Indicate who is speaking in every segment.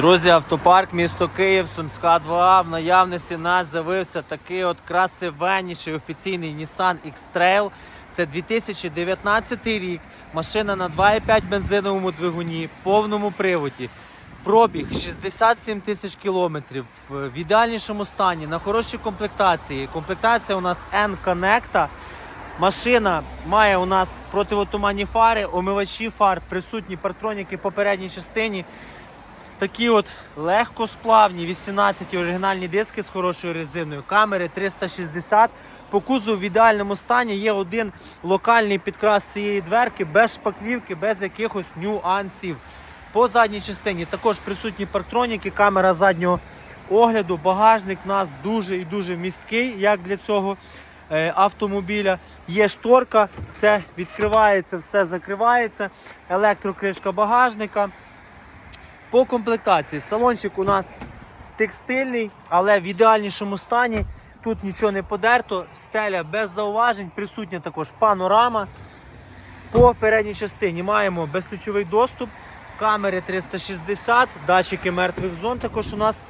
Speaker 1: Друзі, автопарк, місто Київ, Сумська 2А. В наявності нас з'явився такий от красивенніший офіційний Nissan X-Trail. Це 2019 рік. Машина на 2,5 бензиновому двигуні, повному приводі. Пробіг 67 тисяч кілометрів в ідеальнішому стані, на хорошій комплектації. Комплектація у нас N-Connect. Машина має у нас противотуманні фари, омивачі фар, присутні партроніки по передній частині. Такі от легкосплавні 18 оригінальні диски з хорошою резиною, камери 360. По кузову в ідеальному стані є один локальний підкрас цієї дверки без шпаклівки, без якихось нюансів. По задній частині також присутні парктроніки, камера заднього огляду. Багажник у нас дуже і дуже місткий, як для цього е, автомобіля. Є шторка, все відкривається, все закривається. Електрокришка багажника. По комплектації салончик у нас текстильний, але в ідеальнішому стані. Тут нічого не подерто, стеля без зауважень, присутня також панорама. По передній частині маємо безключовий доступ, камери 360, датчики мертвих зон також у нас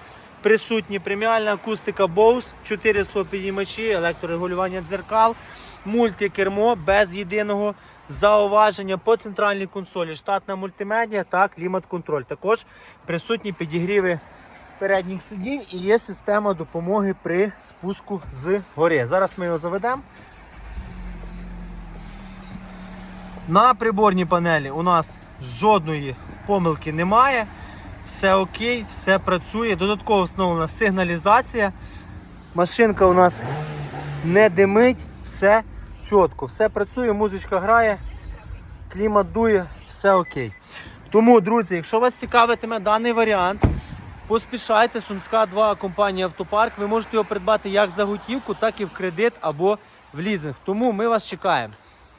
Speaker 1: присутні. Преміальна акустика Bose, 4 склопідіймачі, електрорегулювання дзеркал, мультикермо без єдиного зауваження по центральній консолі, штатна мультимедіа та клімат-контроль. Також присутні підігріви передніх сидінь і є система допомоги при спуску з гори. Зараз ми його заведемо. На приборній панелі у нас жодної помилки немає. Все окей, все працює. Додатково встановлена сигналізація. Машинка у нас не димить, все чітко, все працює, музичка грає, клімат дує, все окей. Тому, друзі, якщо вас цікавитиме даний варіант, поспішайте, Сумська 2 компанія Автопарк. Ви можете його придбати як за готівку, так і в кредит або в лізинг. Тому ми вас чекаємо.